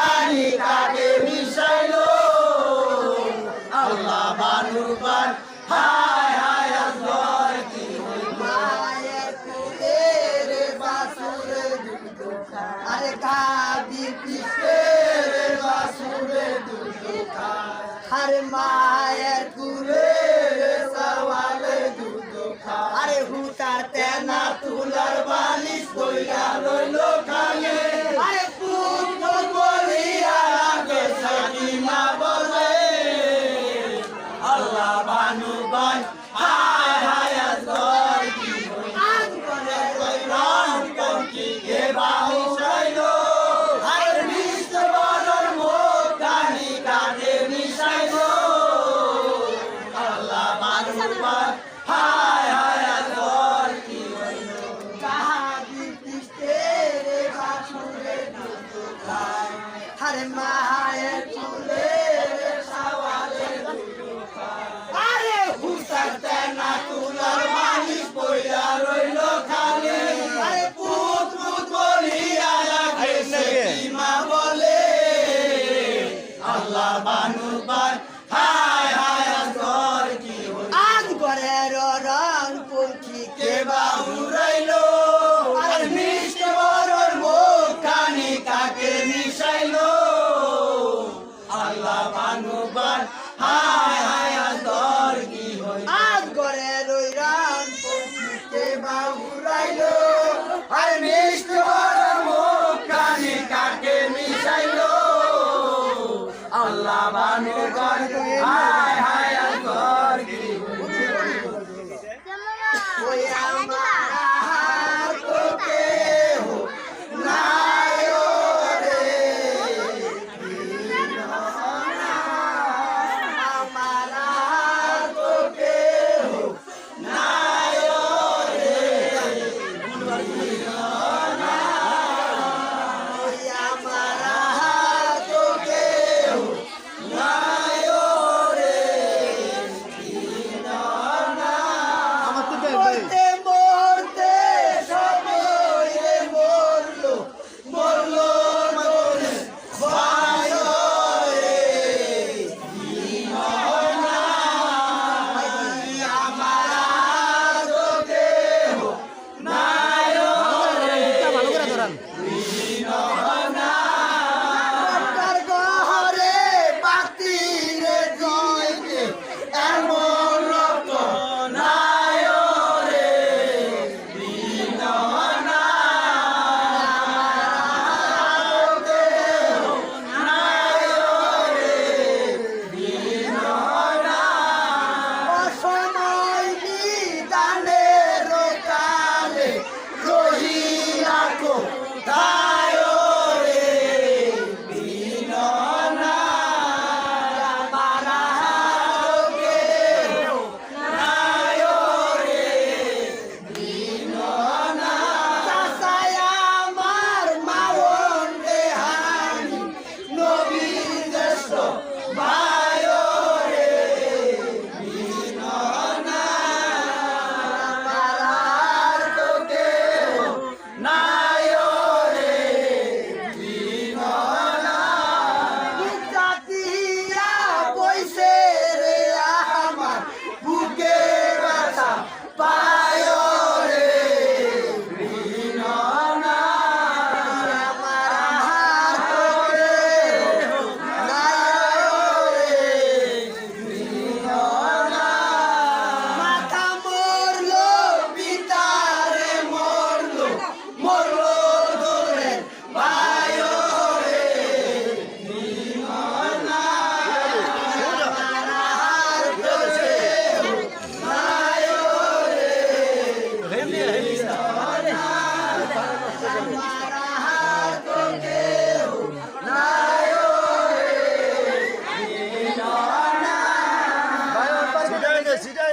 জানি কাকে মিশাইল। আল্লাহ বানুবান হায় হায় আল্লাহ কি আরে কাবি কিসে রে বাসুরে দুধ আরে মায়ের কুরে তেনা তুলার বালিশ কইরা গয় হায় হায়, আজ গয় কি আজ গয় গয় রান কম কি কে বাহু শৈল আর মিষ্ট বদর মুখ গানি কাটে মিশাইল। আল্লাহ মানুষ হায় হায়, আজ গয় কি হইল কাহাদি দৃষ্টে রে বাসুরে নতুন হারে মা 我要来了吗？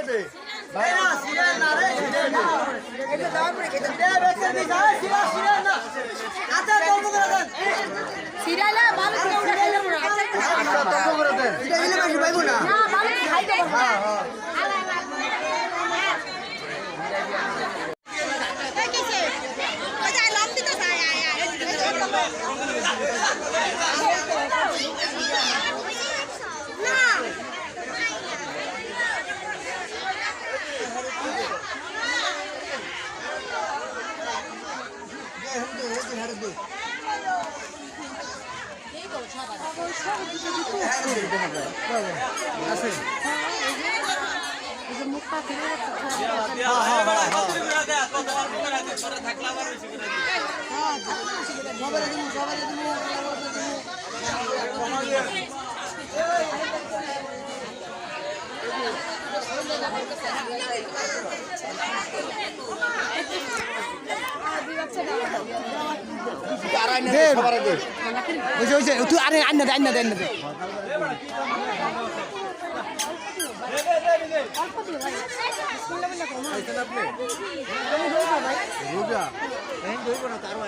আছে। সিরিয়াল ওইসে ওইসে তুই আরে আন্না দে আন্না দে আন্না দে। রোজা তারও